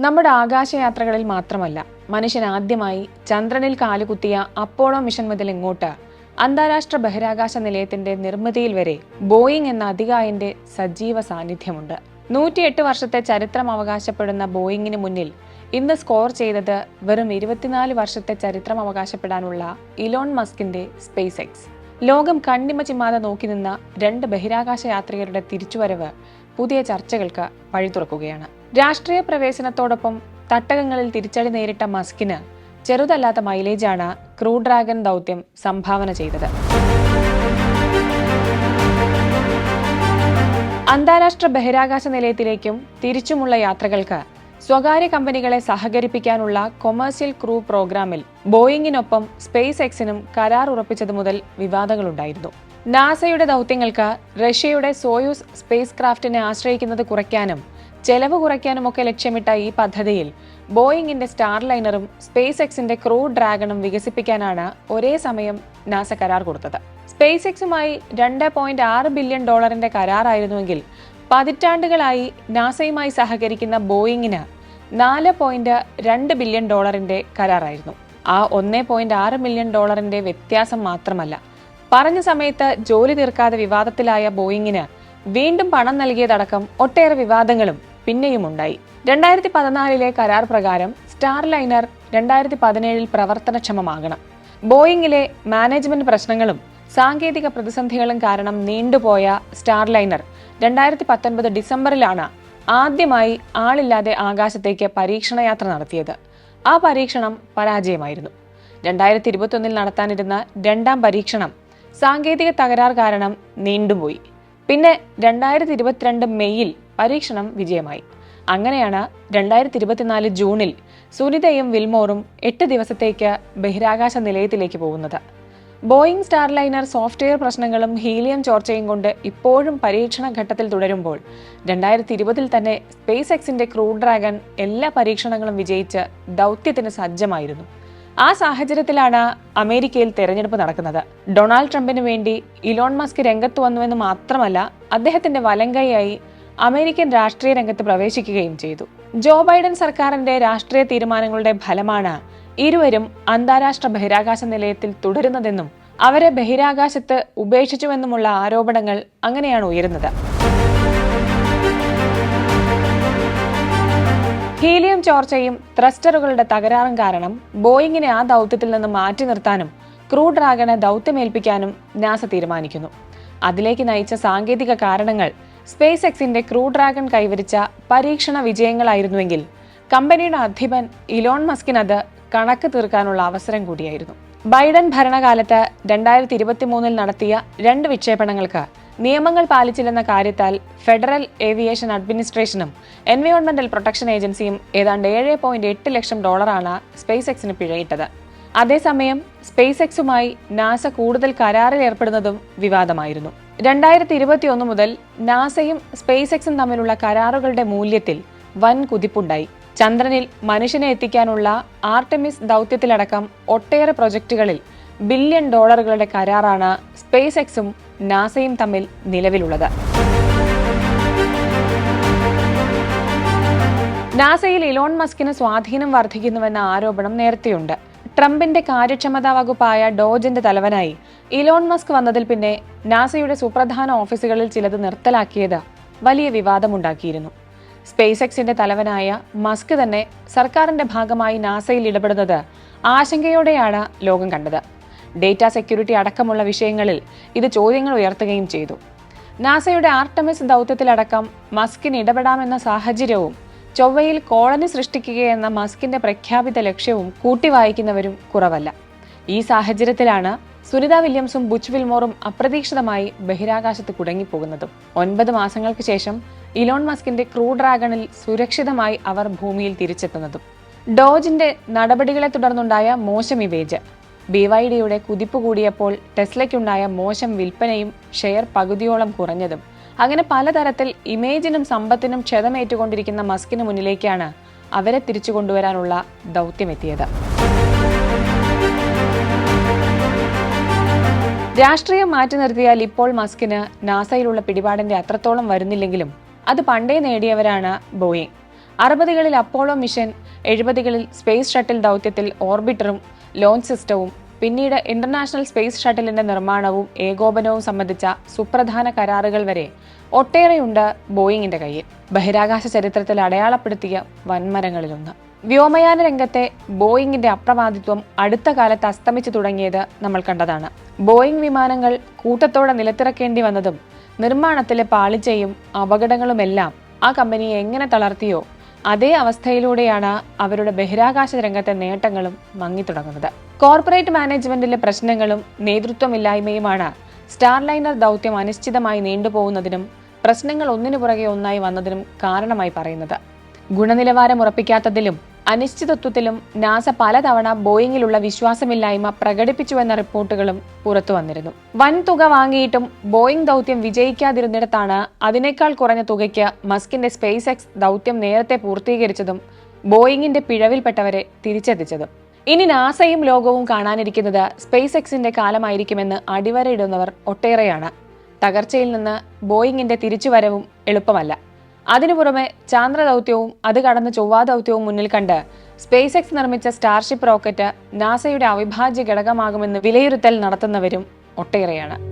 നമ്മുടെ ആകാശയാത്രകളിൽ മാത്രമല്ല മനുഷ്യൻ ആദ്യമായി ചന്ദ്രനിൽ കാലുകുത്തിയ അപ്പോളോ മിഷൻ മുതൽ ഇങ്ങോട്ട് അന്താരാഷ്ട്ര ബഹിരാകാശ നിലയത്തിന്റെ നിർമ്മിതിയിൽ വരെ ബോയിങ് എന്ന അധികായന്റെ സജീവ സാന്നിധ്യമുണ്ട്. നൂറ്റിയെട്ട് വർഷത്തെ ചരിത്രം അവകാശപ്പെടുന്ന ബോയിങ്ങിന് മുന്നിൽ ഇന്ന് സ്കോർ ചെയ്തത് വെറും ഇരുപത്തിനാല് വർഷത്തെ ചരിത്രം അവകാശപ്പെടാനുള്ള ഇലോൺ മസ്കിന്റെ സ്പേസ് എക്സ് ലോകം കണ്ണിമ ചിമ്മാതെ നോക്കി നിന്ന രണ്ട് ബഹിരാകാശ യാത്രികരുടെ തിരിച്ചുവരവ് പുതിയ ചർച്ചകൾക്ക് വഴി തുറക്കുകയാണ് രാഷ്ട്രീയ പ്രവേശനത്തോടൊപ്പം തട്ടകങ്ങളിൽ തിരിച്ചടി നേരിട്ട മസ്കിന് ചെറുതല്ലാത്ത മൈലേജാണ് ക്രൂ ഡ്രാഗൺ ദൗത്യം സംഭാവന ചെയ്തത്. അന്താരാഷ്ട്ര ബഹിരാകാശ നിലയത്തിലേക്കും തിരിച്ചുമുള്ള യാത്രകൾക്ക് സ്വകാര്യ കമ്പനികളെ സഹകരിപ്പിക്കാനുള്ള കൊമേഴ്സ്യൽ ക്രൂ പ്രോഗ്രാമിൽ ബോയിങ്ങിനൊപ്പം സ്പേസ് എക്സിനും കരാർ ഉറപ്പിച്ചത് മുതൽ വിവാദങ്ങളുണ്ടായിരുന്നു. നാസയുടെ ദൗത്യങ്ങൾക്ക് റഷ്യയുടെ സോയൂസ് സ്പേസ് ക്രാഫ്റ്റിനെ ആശ്രയിക്കുന്നത് കുറയ്ക്കാനും ചെലവ് കുറയ്ക്കാനുമൊക്കെ ലക്ഷ്യമിട്ട ഈ പദ്ധതിയിൽ ബോയിങ്ങിന്റെ സ്റ്റാർ ലൈനറും സ്പേസ് എക്സിന്റെ ക്രൂ ഡ്രാഗണും വികസിപ്പിക്കാനാണ് ഒരേ സമയം നാസ കരാർ കൊടുത്തത്. സ്പേസ് എക്സുമായി രണ്ട് പോയിന്റ് ആറ് ബില്യൺ ഡോളറിന്റെ കരാറായിരുന്നുവെങ്കിൽ പതിറ്റാണ്ടുകളായി നാസയുമായി സഹകരിക്കുന്ന ബോയിങ്ങിന് നാല് പോയിന്റ് രണ്ട് ബില്യൺ ഡോളറിന്റെ കരാറായിരുന്നു. ആ ഒന്നേ പോയിന്റ് ആറ് മില്യൺ ഡോളറിന്റെ വ്യത്യാസം മാത്രമല്ല പറഞ്ഞ സമയത്ത് ജോലി തീർക്കാതെ വിവാദത്തിലായ ബോയിങ്ങിന് വീണ്ടും പണം നൽകിയതടക്കം ഒട്ടേറെ വിവാദങ്ങളും പിന്നെയും ഉണ്ടായി രണ്ടായിരത്തി പതിനാലിലെ കരാർ പ്രകാരം സ്റ്റാർ ലൈനർ രണ്ടായിരത്തി പതിനേഴിൽ പ്രവർത്തനക്ഷമമാകണം. ബോയിങ്ങിലെ മാനേജ്മെന്റ് പ്രശ്നങ്ങളും സാങ്കേതിക പ്രതിസന്ധികളും കാരണം നീണ്ടുപോയ സ്റ്റാർ ലൈനർ രണ്ടായിരത്തി പത്തൊൻപത് ഡിസംബറിലാണ് ആദ്യമായി ആളില്ലാതെ ആകാശത്തേക്ക് പരീക്ഷണയാത്ര നടത്തിയത്. ആ പരീക്ഷണം പരാജയമായിരുന്നു. രണ്ടായിരത്തി ഇരുപത്തൊന്നിൽ നടത്താനിരുന്ന രണ്ടാം പരീക്ഷണം സാങ്കേതിക തകരാർ കാരണം നീണ്ടുപോയി. പിന്നെ രണ്ടായിരത്തി ഇരുപത്തിരണ്ട് മെയ്യിൽ പരീക്ഷണം വിജയമായി. അങ്ങനെയാണ് രണ്ടായിരത്തി ഇരുപത്തിനാല് ജൂണിൽ സുനിതയും വിൽമോറും എട്ട് ദിവസത്തേക്ക് ബഹിരാകാശ നിലയത്തിലേക്ക് പോകുന്നത്. ബോയിങ് സ്റ്റാർലൈനർ സോഫ്റ്റ്വെയർ പ്രശ്നങ്ങളും ഹീലിയം ചോർച്ചയും കൊണ്ട് ഇപ്പോഴും പരീക്ഷണ ഘട്ടത്തിൽ തുടരുമ്പോൾ രണ്ടായിരത്തി ഇരുപതിൽ തന്നെ സ്പേസ് എക്സിന്റെ ക്രൂ ഡ്രാഗൺ എല്ലാ പരീക്ഷണങ്ങളും വിജയിച്ച് ദൗത്യത്തിന് സജ്ജമായിരുന്നു. ആ സാഹചര്യത്തിലാണ് അമേരിക്കയിൽ തെരഞ്ഞെടുപ്പ് നടക്കുന്നത്. ഡൊണാൾഡ് ട്രംപിന് വേണ്ടി ഇലോൺ മസ്ക് രംഗത്ത് വന്നുവെന്ന് മാത്രമല്ല അദ്ദേഹത്തിന്റെ വലങ്കൈയായി അമേരിക്കൻ രാഷ്ട്രീയ രംഗത്ത് പ്രവേശിക്കുകയും ചെയ്തു. ജോ ബൈഡൻ സർക്കാരിന്റെ രാഷ്ട്രീയ തീരുമാനങ്ങളുടെ ഫലമാണ് ഇരുവരും അന്താരാഷ്ട്ര ബഹിരാകാശ നിലയത്തിൽ തുടരുന്നതെന്നും അവരെ ബഹിരാകാശത്ത് ഉപേക്ഷിച്ചുവെന്നുമുള്ള ആരോപണങ്ങൾ അങ്ങനെയാണ് ഉയരുന്നത്. ഹീലിയം ചോർച്ചയും ത്രസ്റ്ററുകളുടെ തകരാറും കാരണം ബോയിങ്ങിനെ ആ ദൗത്യത്തിൽ നിന്ന് മാറ്റി നിർത്താനും ക്രൂ ഡ്രാഗനെ ദൗത്യമേൽപ്പിക്കാനും നാസ തീരുമാനിക്കുന്നു. അതിലേക്ക് നയിച്ച സാങ്കേതിക കാരണങ്ങൾ സ്പേസ് എക്സിന്റെ ക്രൂ ഡ്രാഗൺ കൈവരിച്ച പരീക്ഷണ വിജയങ്ങളായിരുന്നുവെങ്കിൽ കമ്പനിയുടെ അധിപൻ ഇലോൺ മസ്കിനത് കണക്ക് തീർക്കാനുള്ള അവസരം കൂടിയായിരുന്നു. ബൈഡൻ ഭരണകാലത്ത് രണ്ടായിരത്തി ഇരുപത്തി മൂന്നിൽ നടത്തിയ രണ്ട് വിക്ഷേപണങ്ങൾക്ക് നിയമങ്ങൾ പാലിച്ചില്ലെന്ന കാര്യത്താൽ ഫെഡറൽ ഏവിയേഷൻ അഡ്മിനിസ്ട്രേഷനും എൻവയോൺമെന്റൽ പ്രൊട്ടക്ഷൻ ഏജൻസിയും ഏതാണ്ട് ഏഴ് പോയിന്റ് എട്ട് ലക്ഷം ഡോളറാണ് സ്പേസ് എക്സിന് പിഴയിട്ടത്. അതേസമയം സ്പേസ് എക്സുമായി നാസ കൂടുതൽ കരാറിൽ ഏർപ്പെടുന്നതും വിവാദമായിരുന്നു. രണ്ടായിരത്തി ഇരുപത്തിയൊന്ന് മുതൽ നാസയും സ്പേസ് എക്സും തമ്മിലുള്ള കരാറുകളുടെ മൂല്യത്തിൽ വൻ കുതിപ്പുണ്ടായി. ചന്ദ്രനിൽ മനുഷ്യനെ എത്തിക്കാനുള്ള ആർട്ടമിസ് ദൗത്യത്തിലടക്കം ഒട്ടേറെ പ്രൊജക്ടുകളിൽ ബില്യൺ ഡോളറുകളുടെ കരാറാണ് സ്പേസ് എക്സും നാസയും തമ്മിൽ നിലവിലുള്ളത്. നാസയിൽ ഇലോൺ മസ്കിന് സ്വാധീനം വർദ്ധിക്കുന്നുവെന്ന ആരോപണം നേരത്തെയുണ്ട്. ട്രംപിന്റെ കാര്യക്ഷമതാ വകുപ്പായ ഡോജിന്റെ തലവനായി. ഇലോൺ മസ്ക് വന്നതിൽ പിന്നെ നാസയുടെ സുപ്രധാന ഓഫീസുകളിൽ ചിലത് നിർത്തലാക്കിയത് വലിയ വിവാദമുണ്ടാക്കിയിരുന്നു. സ്പേസ് എക്സിന്റെ തലവനായ മസ്ക് തന്നെ സർക്കാരിന്റെ ഭാഗമായി നാസയിൽ ഇടപെടുന്നത് ആശങ്കയോടെയാണ് ലോകം കണ്ടത്. ഡേറ്റ സെക്യൂരിറ്റി അടക്കമുള്ള വിഷയങ്ങളിൽ ഇത് ചോദ്യങ്ങൾ ഉയർത്തുകയും ചെയ്തു. നാസയുടെ ആർട്ടമിസ് ദൗത്യത്തിലടക്കം മസ്കിന് ഇടപെടാമെന്ന സാഹചര്യവും ചൊവ്വയിൽ കോളനി സൃഷ്ടിക്കുകയെന്ന മസ്കിന്റെ പ്രഖ്യാപിത ലക്ഷ്യവും കൂട്ടി വായിക്കുന്നവരും കുറവല്ല. ഈ സാഹചര്യത്തിലാണ് സുനിത വില്യംസും ബുച്ച് വിൽമോറും അപ്രതീക്ഷിതമായി ബഹിരാകാശത്ത് കുടുങ്ങിപ്പോകുന്നതും. ഒൻപത് മാസങ്ങൾക്ക് ശേഷം ഇലോൺ മസ്കിന്റെ ക്രൂ ഡ്രാഗണിൽ സുരക്ഷിതമായി അവർ ഭൂമിയിൽ തിരിച്ചെത്തുന്നതും. ഡോജിന്റെ നടപടികളെ തുടർന്നുണ്ടായ മോശം ഇവേജ് ബി വൈ ഡിയുടെ കുതിപ്പ് കൂടിയപ്പോൾ ടെസ്ലയ്ക്കുണ്ടായ മോശം വിൽപ്പനയും ഷെയർ പകുതിയോളം കുറഞ്ഞതും അങ്ങനെ പലതരത്തിൽ ഇമേജിനും സമ്പത്തിനും ക്ഷതമേറ്റുകൊണ്ടിരിക്കുന്ന മസ്കിന് മുന്നിലേക്കാണ് അവരെ തിരിച്ചു കൊണ്ടുവരാനുള്ള ദൗത്യമെത്തിയത്. രാഷ്ട്രീയം മാറ്റി നിർത്തിയാൽ ഇപ്പോൾ മസ്കിന് നാസയിലുള്ള പിടിപാടിന്റെ അത്രത്തോളം വരുന്നില്ലെങ്കിലും അത് പണ്ടേ നേടിയവരാണ് ബോയിങ്. അറുപതുകളിൽ അപ്പോളോ മിഷൻ എഴുപതുകളിൽ സ്പേസ് ഷട്ടിൽ ദൗത്യത്തിൽ ഓർബിറ്ററും ലോഞ്ച് സിസ്റ്റവും പിന്നീട് ഇന്റർനാഷണൽ സ്പേസ് ഷട്ടിലിന്റെ നിർമ്മാണവും ഏകോപനവും സംബന്ധിച്ച സുപ്രധാന കരാറുകൾ വരെ ഒട്ടേറെയുണ്ട് ബോയിങ്ങിന്റെ കയ്യിൽ. ബഹിരാകാശ ചരിത്രത്തിൽ അടയാളപ്പെടുത്തിയ വൻമരങ്ങളിലൊന്ന്. വ്യോമയാന രംഗത്തെ ബോയിങ്ങിന്റെ അപ്രമാദിത്വം അടുത്ത കാലത്ത് അസ്തമിച്ചു തുടങ്ങിയത് നമ്മൾ കണ്ടതാണ്. ബോയിങ് വിമാനങ്ങൾ കൂട്ടത്തോടെ നിലത്തിറക്കേണ്ടി വന്നതും നിർമ്മാണത്തിലെ പാളിച്ചയും അപകടങ്ങളുമെല്ലാം ആ കമ്പനിയെ എങ്ങനെ തളർത്തിയോ അതേ അവസ്ഥയിലൂടെയാണ് അവരുടെ ബഹിരാകാശ രംഗത്തെ നേട്ടങ്ങളും മങ്ങിത്തുടങ്ങുന്നത്. കോർപ്പറേറ്റ് മാനേജ്മെന്റിലെ പ്രശ്നങ്ങളും നേതൃത്വമില്ലായ്മയുമാണ് സ്റ്റാർലൈനർ ദൗത്യം അനിശ്ചിതമായി നീണ്ടുപോകുന്നതിനും പ്രശ്നങ്ങൾ ഒന്നിനു പുറകെ ഒന്നായി വന്നതിനും കാരണമായി പറയുന്നത്. ഗുണനിലവാരം ഉറപ്പിക്കാത്തതിലും അനിശ്ചിതത്വത്തിലും നാസ പലതവണ ബോയിങ്ങിലുള്ള വിശ്വാസമില്ലായ്മ പ്രകടിപ്പിച്ചുവെന്ന റിപ്പോർട്ടുകളും പുറത്തു വന്നിരുന്നു. വൻ തുക വാങ്ങിയിട്ടും ബോയിങ് ദൗത്യം വിജയിക്കാതിരുന്നിടത്താണ് അതിനേക്കാൾ കുറഞ്ഞ തുകയ്ക്ക് മസ്കിന്റെ സ്പേസ് എക്സ് ദൗത്യം നേരത്തെ പൂർത്തീകരിച്ചതും ബോയിങ്ങിന്റെ പിഴവിൽപ്പെട്ടവരെ തിരിച്ചെത്തിച്ചതും. ഇനി നാസയും ലോകവും കാണാനിരിക്കുന്നത് സ്പേസ് എക്സിന്റെ കാലമായിരിക്കുമെന്ന് അടിവരയിടുന്നവർ ഒട്ടേറെയാണ്. തകർച്ചയിൽ നിന്ന് ബോയിങ്ങിന്റെ തിരിച്ചുവരവും എളുപ്പമല്ല. അതിനു പുറമെ ചാന്ദ്ര ദൗത്യവും അത് കടന്ന ചൊവ്വാ ദൗത്യവും മുന്നിൽ കണ്ട് സ്പേസ് എക്സ് നിർമ്മിച്ച സ്റ്റാർഷിപ്പ് റോക്കറ്റ് നാസയുടെ അവിഭാജ്യ ഘടകമാകുമെന്ന് വിലയിരുത്തൽ നടത്തുന്നവരും ഒട്ടേറെയാണ്.